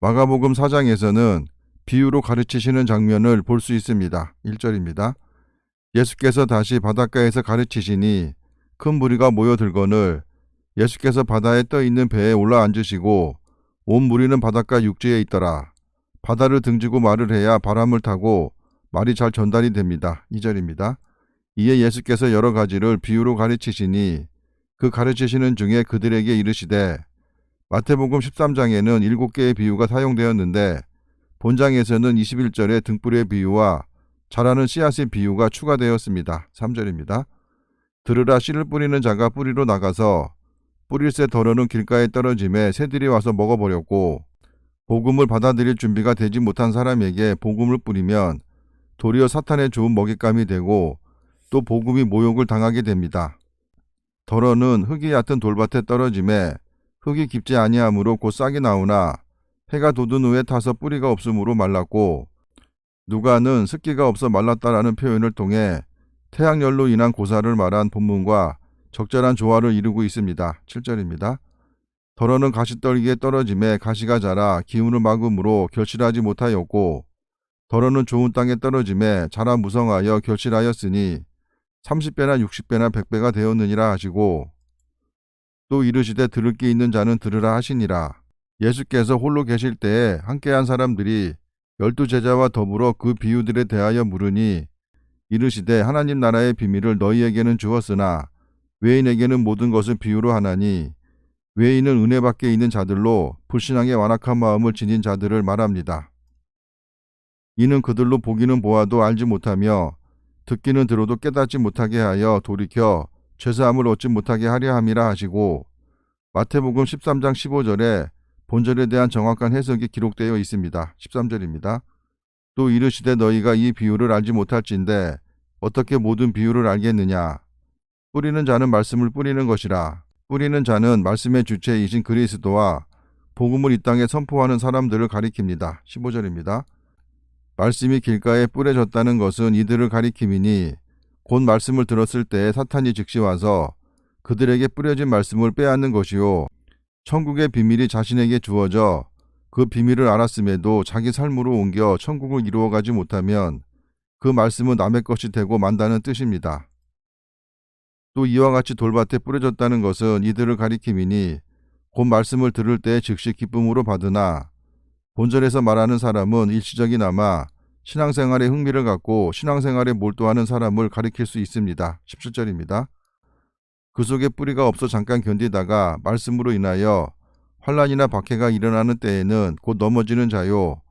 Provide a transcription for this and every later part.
마가복음 4장에서는 비유로 가르치시는 장면을 볼 수 있습니다. 1절입니다. 예수께서 다시 바닷가에서 가르치시니 큰 무리가 모여들거늘 예수께서 바다에 떠 있는 배에 올라 앉으시고 온 무리는 바닷가 육지에 있더라. 바다를 등지고 말을 해야 바람을 타고 말이 잘 전달이 됩니다. 2절입니다. 이에 예수께서 여러 가지를 비유로 가르치시니 그 가르치시는 중에 그들에게 이르시되 마태복음 13장에는 7개의 비유가 사용되었는데 본장에서는 21절에 등불의 비유와 자라는 씨앗의 비유가 추가되었습니다. 3절입니다. 들으라 씨를 뿌리는 자가 뿌리로 나가서 뿌릴새 덜어는 길가에 떨어짐에 새들이 와서 먹어버렸고 복음을 받아들일 준비가 되지 못한 사람에게 복음을 뿌리면 도리어 사탄의 좋은 먹잇감이 되고 또 복음이 모욕을 당하게 됩니다. 덜어는 흙이 얕은 돌밭에 떨어짐에 흙이 깊지 아니하므로 곧 싹이 나오나 해가 돋은 후에 타서 뿌리가 없으므로 말랐고 누가는 습기가 없어 말랐다라는 표현을 통해 태양열로 인한 고사를 말한 본문과 적절한 조화를 이루고 있습니다. 7절입니다. 덜어는 가시떨기에 떨어짐에 가시가 자라 기운을 막음으로 결실하지 못하였고 덜어는 좋은 땅에 떨어짐에 자라 무성하여 결실하였으니 30배나 60배나 100배가 되었느니라 하시고 또 이르시되 들을 게 있는 자는 들으라 하시니라. 예수께서 홀로 계실 때에 함께한 사람들이 열두 제자와 더불어 그 비유들에 대하여 물으니 이르시되 하나님 나라의 비밀을 너희에게는 주었으나 외인에게는 모든 것을 비유로 하나니 외인은 은혜 밖에 있는 자들로 불신앙의 완악한 마음을 지닌 자들을 말합니다. 이는 그들로 보기는 보아도 알지 못하며 듣기는 들어도 깨닫지 못하게 하여 돌이켜 죄사함을 얻지 못하게 하려 함이라 하시고 마태복음 13장 15절에 본절에 대한 정확한 해석이 기록되어 있습니다. 13절입니다. 또 이르시되 너희가 이 비유를 알지 못할진데 어떻게 모든 비유를 알겠느냐 뿌리는 자는 말씀을 뿌리는 것이라 뿌리는 자는 말씀의 주체이신 그리스도와 복음을 이 땅에 선포하는 사람들을 가리킵니다. 15절입니다. 말씀이 길가에 뿌려졌다는 것은 이들을 가리킴이니 곧 말씀을 들었을 때 사탄이 즉시 와서 그들에게 뿌려진 말씀을 빼앗는 것이요 천국의 비밀이 자신에게 주어져 그 비밀을 알았음에도 자기 삶으로 옮겨 천국을 이루어가지 못하면 그 말씀은 남의 것이 되고 만다는 뜻입니다. 또 이와 같이 돌밭에 뿌려졌다는 것은 이들을 가리킴이니 곧 말씀을 들을 때 즉시 기쁨으로 받으나 본절에서 말하는 사람은 일시적이나마 신앙생활에 흥미를 갖고 신앙생활에 몰두하는 사람을 가리킬 수 있습니다. 17절입니다. 그 속에 뿌리가 없어 잠깐 견디다가 말씀으로 인하여 환란이나 박해가 일어나는 때에는 곧 넘어지는 자요.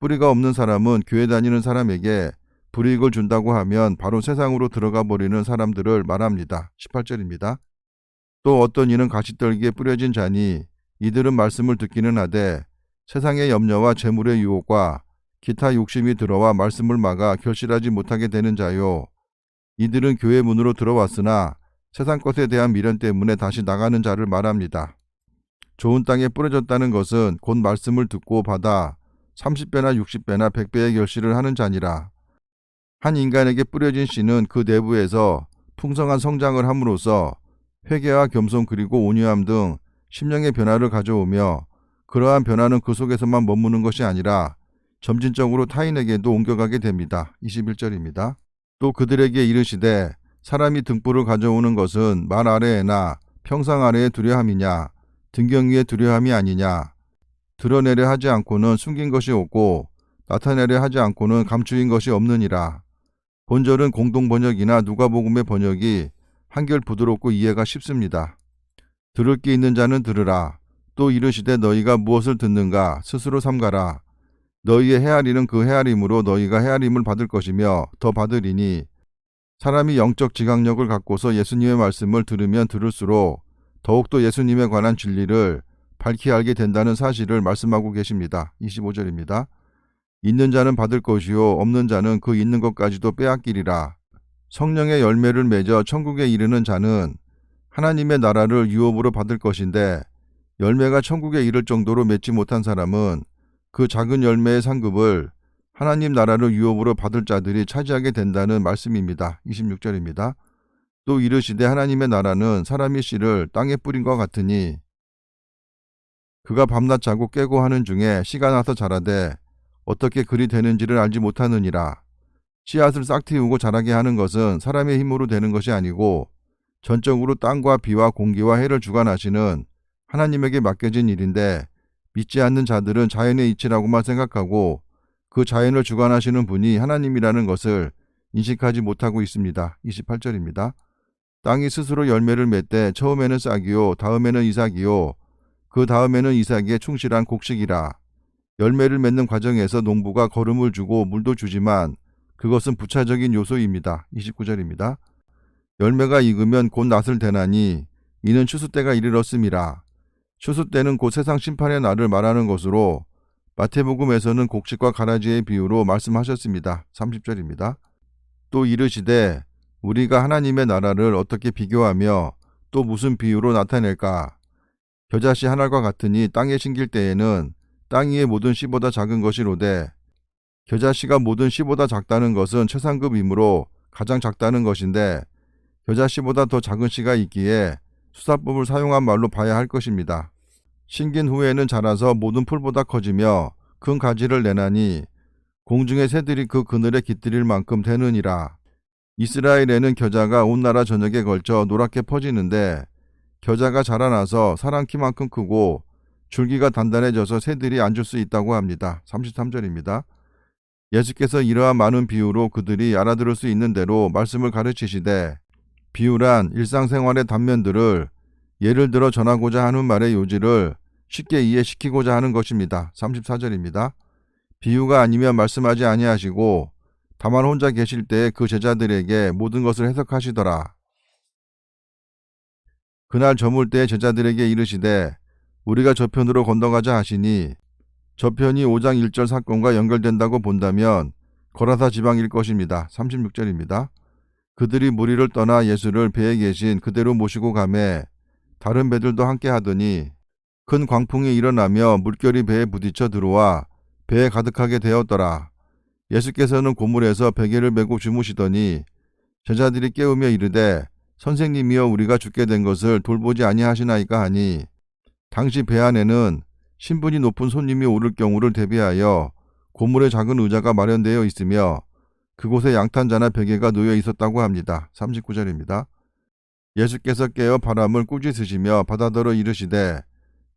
뿌리가 없는 사람은 교회 다니는 사람에게 불이익을 준다고 하면 바로 세상으로 들어가 버리는 사람들을 말합니다. 18절입니다. 또 어떤 이는 가시떨기에 뿌려진 자니 이들은 말씀을 듣기는 하되 세상의 염려와 재물의 유혹과 기타 욕심이 들어와 말씀을 막아 결실하지 못하게 되는 자요. 이들은 교회 문으로 들어왔으나 세상 것에 대한 미련 때문에 다시 나가는 자를 말합니다. 좋은 땅에 뿌려졌다는 것은 곧 말씀을 듣고 받아 30배나 60배나 100배의 결실을 하는 자니라. 한 인간에게 뿌려진 씨는 그 내부에서 풍성한 성장을 함으로써 회개와 겸손 그리고 온유함 등 심령의 변화를 가져오며 그러한 변화는 그 속에서만 머무는 것이 아니라 점진적으로 타인에게도 옮겨가게 됩니다. 21절입니다. 또 그들에게 이르시되 사람이 등불을 가져오는 것은 말 아래에나 평상 아래에 두려함이냐 등경 위에 두려함이 아니냐 드러내려 하지 않고는 숨긴 것이 없고 나타내려 하지 않고는 감추인 것이 없느니라. 본절은 공동 번역이나 누가복음의 번역이 한결 부드럽고 이해가 쉽습니다. 들을 게 있는 자는 들으라. 또 이르시되 너희가 무엇을 듣는가 스스로 삼가라. 너희의 헤아리는 그 헤아림으로 너희가 헤아림을 받을 것이며 더 받으리니 사람이 영적 지각력을 갖고서 예수님의 말씀을 들으면 들을수록 더욱더 예수님에 관한 진리를 밝히 알게 된다는 사실을 말씀하고 계십니다. 25절입니다. 있는 자는 받을 것이요 없는 자는 그 있는 것까지도 빼앗기리라. 성령의 열매를 맺어 천국에 이르는 자는 하나님의 나라를 유업으로 받을 것인데 열매가 천국에 이를 정도로 맺지 못한 사람은 그 작은 열매의 상급을 하나님 나라를 유업으로 받을 자들이 차지하게 된다는 말씀입니다. 26절입니다. 또 이르시되 하나님의 나라는 사람이 씨를 땅에 뿌린 것 같으니 그가 밤낮 자고 깨고 하는 중에 씨가 나서 자라되 어떻게 그리 되는지를 알지 못하느니라. 씨앗을 싹 틔우고 자라게 하는 것은 사람의 힘으로 되는 것이 아니고 전적으로 땅과 비와 공기와 해를 주관하시는 하나님에게 맡겨진 일인데 믿지 않는 자들은 자연의 이치라고만 생각하고 그 자연을 주관하시는 분이 하나님이라는 것을 인식하지 못하고 있습니다. 28절입니다. 땅이 스스로 열매를 맺되 처음에는 싹이요 다음에는 이삭이요 그 다음에는 이삭의 충실한 곡식이라 열매를 맺는 과정에서 농부가 거름을 주고 물도 주지만 그것은 부차적인 요소입니다. 29절입니다. 열매가 익으면 곧 낫을 대나니 이는 추수 때가 이르렀음이라. 추수 때는 곧 세상 심판의 날을 말하는 것으로 마태복음에서는 곡식과 가라지의 비유로 말씀하셨습니다. 30절입니다. 또 이르시되 우리가 하나님의 나라를 어떻게 비교하며 또 무슨 비유로 나타낼까? 겨자씨 하나과 같으니 땅에 심길 때에는 땅 위의 모든 씨보다 작은 것이로되 겨자씨가 모든 씨보다 작다는 것은 최상급이므로 가장 작다는 것인데 겨자씨보다 더 작은 씨가 있기에 수사법을 사용한 말로 봐야 할 것입니다. 심긴 후에는 자라서 모든 풀보다 커지며 큰 가지를 내나니 공중의 새들이 그 그늘에 깃들일 만큼 되느니라. 이스라엘에는 겨자가 온 나라 전역에 걸쳐 노랗게 퍼지는데 겨자가 자라나서 사람 키만큼 크고 줄기가 단단해져서 새들이 앉을 수 있다고 합니다. 33절입니다. 예수께서 이러한 많은 비유로 그들이 알아들을 수 있는 대로 말씀을 가르치시되 비유란 일상생활의 단면들을 예를 들어 전하고자 하는 말의 요지를 쉽게 이해시키고자 하는 것입니다. 34절입니다. 비유가 아니면 말씀하지 아니하시고 다만 혼자 계실 때 그 제자들에게 모든 것을 해석하시더라. 그날 저물 때 제자들에게 이르시되 우리가 저편으로 건너가자 하시니 저편이 5장 1절 사건과 연결된다고 본다면 거라사 지방일 것입니다. 36절입니다. 그들이 무리를 떠나 예수를 배에 계신 그대로 모시고 가매 다른 배들도 함께 하더니 큰 광풍이 일어나며 물결이 배에 부딪혀 들어와 배에 가득하게 되었더라. 예수께서는 고물에서 베개를 메고 주무시더니 제자들이 깨우며 이르되 선생님이여 우리가 죽게 된 것을 돌보지 아니하시나이까 하니 당시 배 안에는 신분이 높은 손님이 오를 경우를 대비하여 고물에 작은 의자가 마련되어 있으며 그곳에 양탄자나 베개가 놓여 있었다고 합니다. 39절입니다. 예수께서 깨어 바람을 꾸짖으시며 바다더러 이르시되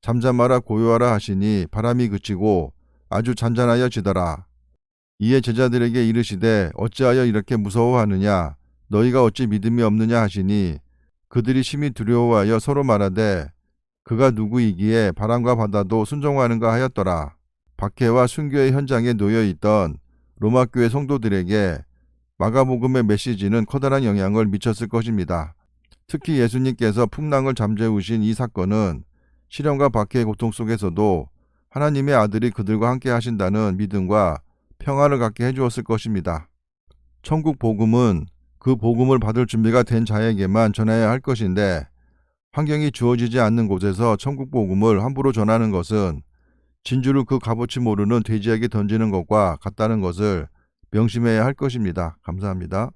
잠잠하라 고요하라 하시니 바람이 그치고 아주 잔잔하여 지더라. 이에 제자들에게 이르시되 어찌하여 이렇게 무서워하느냐 너희가 어찌 믿음이 없느냐 하시니 그들이 심히 두려워하여 서로 말하되 그가 누구이기에 바람과 바다도 순종하는가 하였더라. 박해와 순교의 현장에 놓여 있던 로마 교회 성도들에게 마가복음의 메시지는 커다란 영향을 미쳤을 것입니다. 특히 예수님께서 풍랑을 잠재우신 이 사건은 시련과 박해의 고통 속에서도 하나님의 아들이 그들과 함께 하신다는 믿음과 평화를 갖게 해주었을 것입니다. 천국 복음은 그 복음을 받을 준비가 된 자에게만 전해야 할 것인데 환경이 주어지지 않는 곳에서 천국 복음을 함부로 전하는 것은 진주를 그 값어치 모르는 돼지에게 던지는 것과 같다는 것을 명심해야 할 것입니다. 감사합니다.